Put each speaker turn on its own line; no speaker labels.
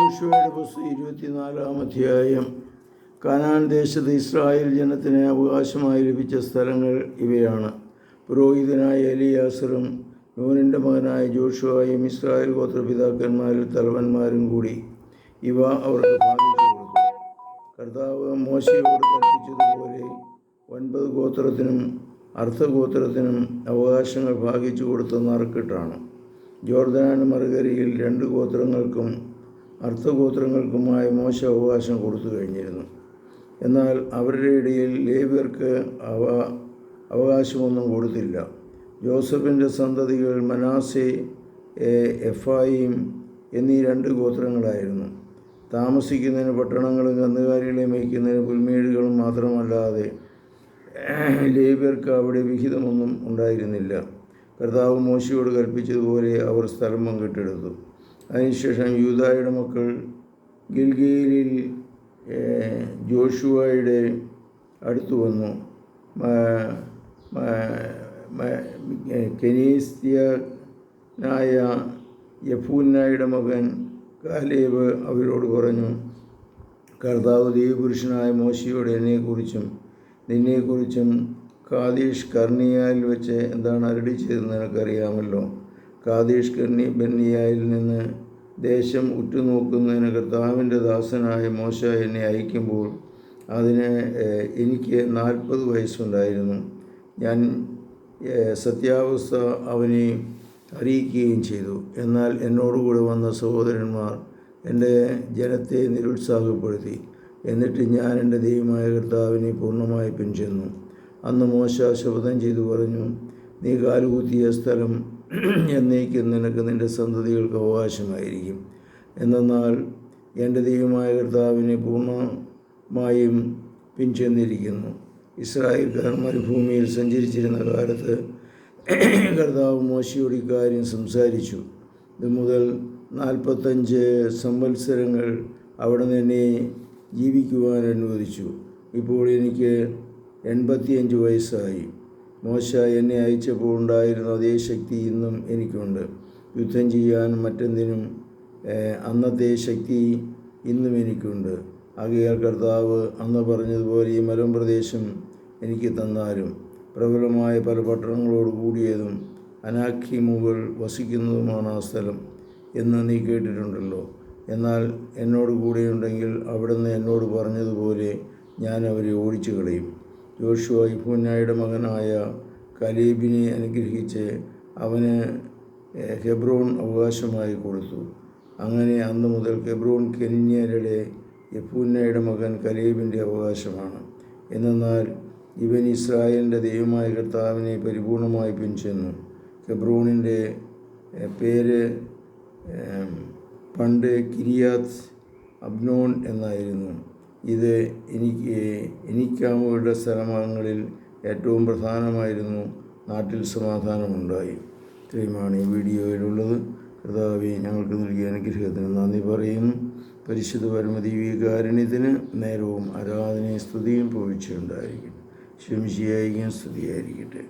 യോശുവയുടെ പുസ്തകം ഇരുപത്തിനാലാം അധ്യായം. കാനാൻ ദേശത്ത് ഇസ്രായേൽ ജനത്തിന് അവകാശമായി ലഭിച്ച സ്ഥലങ്ങൾ ഇവയാണ്. പുരോഹിതനായ എലിയാസറും നൂനിന്റെ മകനായ ജോഷുവായും ഇസ്രായേൽ ഗോത്രപിതാക്കന്മാരിൽ തലവന്മാരും കൂടി. ഇവ അവർക്ക് ഭാഗിച്ചു കർത്താവ് മോശയോട് കൽപ്പിച്ചതുപോലെ ഒൻപത് ഗോത്രത്തിനും അർത്ഥഗോത്രത്തിനും അവകാശങ്ങൾ ഭാഗിച്ചു കൊടുത്ത നറുക്കിട്ടാണ്. ജോർദാൻ മറുകരയിൽ രണ്ട് ഗോത്രങ്ങൾക്കും അർത്ഥഗോത്രങ്ങൾക്കുമായി മോശ അവകാശം കൊടുത്തു കഴിഞ്ഞിരുന്നു. എന്നാൽ അവരുടെ ഇടയിൽ ലേവ്യർക്ക് അവ അവകാശമൊന്നും കൊടുത്തില്ല. ജോസഫിന്റെ സന്തതികൾ മനാസെ എഫായിയും എഫായിം എന്നീ രണ്ട് ഗോത്രങ്ങളായിരുന്നു. താമസിക്കുന്നതിന് പട്ടണങ്ങളും കന്നുകാലികളെ മേയ്ക്കുന്നതിന് പുൽമേടുകളും മാത്രമല്ലാതെ ലേബിയർക്ക് അവിടെ വിഹിതമൊന്നും ഉണ്ടായിരുന്നില്ല. കർത്താവ് മോശയോട് കൽപ്പിച്ചതുപോലെ അവർ സ്ഥലം പങ്കിട്ടെടുത്തു. അതിനുശേഷം യൂതായുടെ മക്കൾ ഗിൽഗിയിലിൽ ജോഷുവയുടെ അടുത്തു വന്നു. കെനീസ്തിയനായ യഫൂന്നായുടെ മകൻ കാലേബ് അവരോട് പറഞ്ഞു കർത്താവ് ദൈവപുരുഷനായ മോശയോട് എന്നെക്കുറിച്ചും നിന്നെക്കുറിച്ചും കാതീഷ് കർണിയാൽ വെച്ച് എന്താണ് അരടി ചെയ്തതെന്ന് നിനക്കറിയാമല്ലോ. കാതീഷ് കർണി ബെന്നിയായിൽ നിന്ന് ദേശം ഉറ്റുനോക്കുന്നതിന് കർത്താവിന്റെ ദാസനായ മോശ എന്നെ അയക്കുമ്പോൾ അതിന് എനിക്ക് നാൽപ്പത് വയസ്സുണ്ടായിരുന്നു. ഞാൻ സത്യാവസ്ഥ അവനെ അറിയിക്കുകയും ചെയ്തു. എന്നാൽ എന്നോടുകൂടെ വന്ന സഹോദരന്മാർ എന്റെ ജനത്തെ നിരുത്സാഹപ്പെടുത്തി. എന്നിട്ട് ഞാൻ എന്റെ ദൈവമായ കർത്താവിനെ പൂർണമായി പിൻചെന്നു. അന്ന് മോശ ശപഥം ചെയ്തു പറഞ്ഞു നീ കാലുകുത്തിയ സ്ഥലം എന്നേക്കും നിനക്ക് നിന്റെ സന്തതികൾക്ക് അവകാശമായിരിക്കും. എന്നാൽ എന്റെ ദൈവമായ കർത്താവിനെ പൂർണമായും പിൻചെന്നിരിക്കുന്നു. ഇസ്രായേൽക്കാർ മരുഭൂമിയിൽ സഞ്ചരിച്ചിരുന്ന കാലത്ത് കർത്താവ് മോശയോട് ഇക്കാര്യം സംസാരിച്ചു. ഇത് മുതൽ നാൽപ്പത്തഞ്ച് സംവത്സരങ്ങൾ അവിടെ നിന്നെ ജീവിക്കുവാൻ അനുവദിച്ചു. ഇപ്പോൾ എനിക്ക് എൺപത്തിയഞ്ച് വയസ്സായി. മോശ എന്നെ അയച്ചപ്പോൾ ഉണ്ടായിരുന്ന അതേ ശക്തി ഇന്നും എനിക്കുണ്ട്. യുദ്ധം ചെയ്യാനും മറ്റെന്തിനും അന്നത്തെ ശക്തി ഇന്നും എനിക്കുണ്ട്. ആകയാൽ കർത്താവ് അന്ന് പറഞ്ഞതുപോലെ ഈ മലമ്പ്രദേശം എനിക്ക് തന്നാലും പ്രബലമായ പല പട്ടണങ്ങളോട് കൂടിയതും അനാഖിമുകൾ വസിക്കുന്നതുമാണ് ആ സ്ഥലം എന്ന് നീ കേട്ടിട്ടുണ്ടല്ലോ. എന്നാൽ എന്നോട് കൂടെയുണ്ടെങ്കിൽ അവിടുന്ന് എന്നോട് പറഞ്ഞതുപോലെ ഞാൻ അവരെ ഓടിച്ചു കളയും യോശുവ ഇഫുന്നായുടെ മകനായ കലീബിനെ അനുഗ്രഹിച്ച് അവന് ഹെബ്രോൺ അവകാശമായി കൊടുത്തു. അങ്ങനെ അന്ന് മുതൽ ഹെബ്രോൺ കെനിന്യരുടെ യഫൂന്നയുടെ മകൻ കലീബിന്റെ അവകാശമാണ്. എന്നാൽ ഇവൻ ഇസ്രായേലിന്റെ ദൈവമായ കർത്താവിനെ പരിപൂർണമായി പിൻചെന്നു. ഹെബ്രോണിന്റെ പേര് പണ്ട് കിരിയാത്ത് അബ്നോൺ എന്നായിരുന്നു. ഇത് എനിക്ക് എനിക്കാമുകളുടെ സ്ഥലങ്ങളിൽ ഏറ്റവും പ്രധാനമായിരുന്നു നാട്ടിൽ സമാധാനമുണ്ടായി. ഇത്രയുമാണ് ഈ വീഡിയോയിലുള്ളത്. കർത്താവെ ഞങ്ങൾക്ക് നൽകിയ അനുഗ്രഹത്തിന് നന്ദി പറയുന്നു. പരിശുദ്ധ പരമദീവികാരുണ്യത്തിന് നേരവും ആരാധനയും സ്തുതിയും പോയിച്ചുണ്ടായിരിക്കും ശംശിയായിരിക്കും സ്തുതിയായിരിക്കട്ടെ.